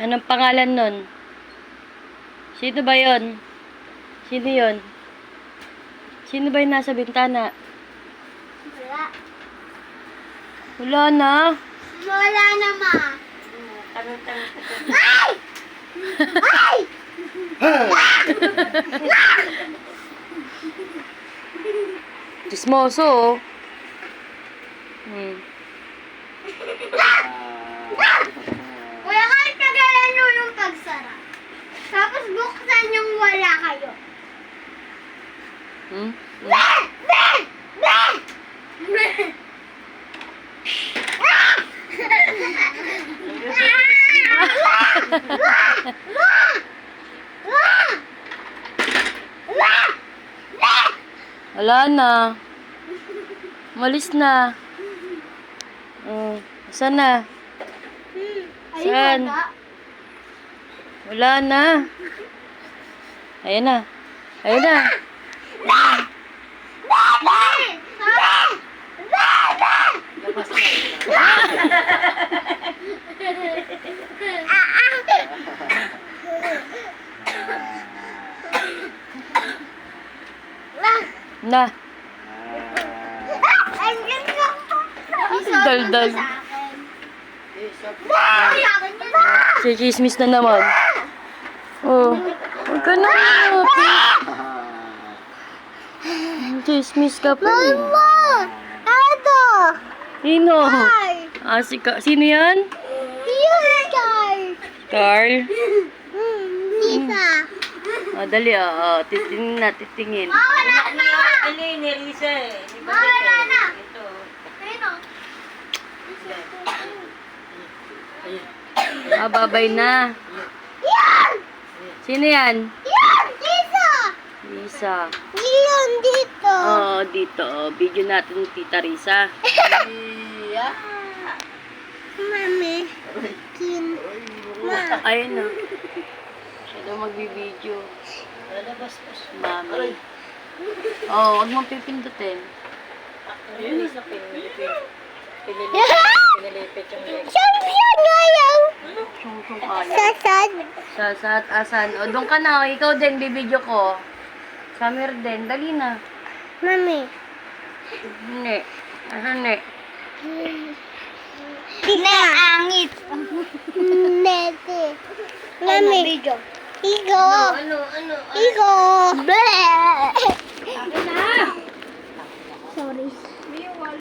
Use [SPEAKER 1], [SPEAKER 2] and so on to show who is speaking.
[SPEAKER 1] Anong pangalan nun? Sino ba yon? Sino yon? Sino ba yung nasa bintana?
[SPEAKER 2] Wala.
[SPEAKER 1] Wala na.
[SPEAKER 2] Wala na, ma. Ay! Ay!
[SPEAKER 1] Chismoso, oh. Hmm.
[SPEAKER 2] Tapos buksan yung wala kayo.
[SPEAKER 1] Hmm?
[SPEAKER 2] Ben! Ben! Ben! Ben!
[SPEAKER 1] Wala na. Malis na. Oh, saan na?
[SPEAKER 2] Ay,
[SPEAKER 1] Saan?
[SPEAKER 2] wala.
[SPEAKER 1] Wala na. Ayan na. Ayan na. Na. Daldal. Si chismis na naman. Oh. Huwag ka na. Chismis ka pa. eh.
[SPEAKER 2] Mama! Ito!
[SPEAKER 1] Sino?
[SPEAKER 2] Car!
[SPEAKER 1] Ah, si Ka- Sino yan?
[SPEAKER 2] Yung car!
[SPEAKER 1] Carl?
[SPEAKER 2] Hmm, Lisa.
[SPEAKER 1] Ah, dali ah. Oh, titingin na, titingin.
[SPEAKER 2] Ma, wala na!
[SPEAKER 3] Ano yun, ni Risa eh. Di ba
[SPEAKER 2] Ma, wala na!
[SPEAKER 3] Ito.
[SPEAKER 2] Ayun o.
[SPEAKER 1] Ah, babay na.
[SPEAKER 2] Yan!
[SPEAKER 1] Sino yan?
[SPEAKER 2] Yan! Lisa!
[SPEAKER 1] Lisa.
[SPEAKER 2] Yan dito.
[SPEAKER 1] Oo, dito. Oh, video natin Tita Risa.
[SPEAKER 3] Iya.
[SPEAKER 2] Mami. Kin. Ma.
[SPEAKER 1] Ayun na. Siya daw magbibideo.
[SPEAKER 3] Lalabas pa siya.
[SPEAKER 1] Mami. Oo, oh, huwag mong pipindutin.
[SPEAKER 3] Ayun, isa pinilipit. Pinilipit. Pinilipit yung leg.
[SPEAKER 2] Champion ngayon.
[SPEAKER 1] Sung
[SPEAKER 2] Sasad.
[SPEAKER 1] Sa sa asan. O, doon ka na. O, ikaw din, bibideo ko. Samir din. Dali na.
[SPEAKER 2] Mami.
[SPEAKER 1] Hindi. Asan ni?
[SPEAKER 2] Naangit. Nete. Mami. Igo.
[SPEAKER 3] Ano, ano?
[SPEAKER 2] Igo. Bleh.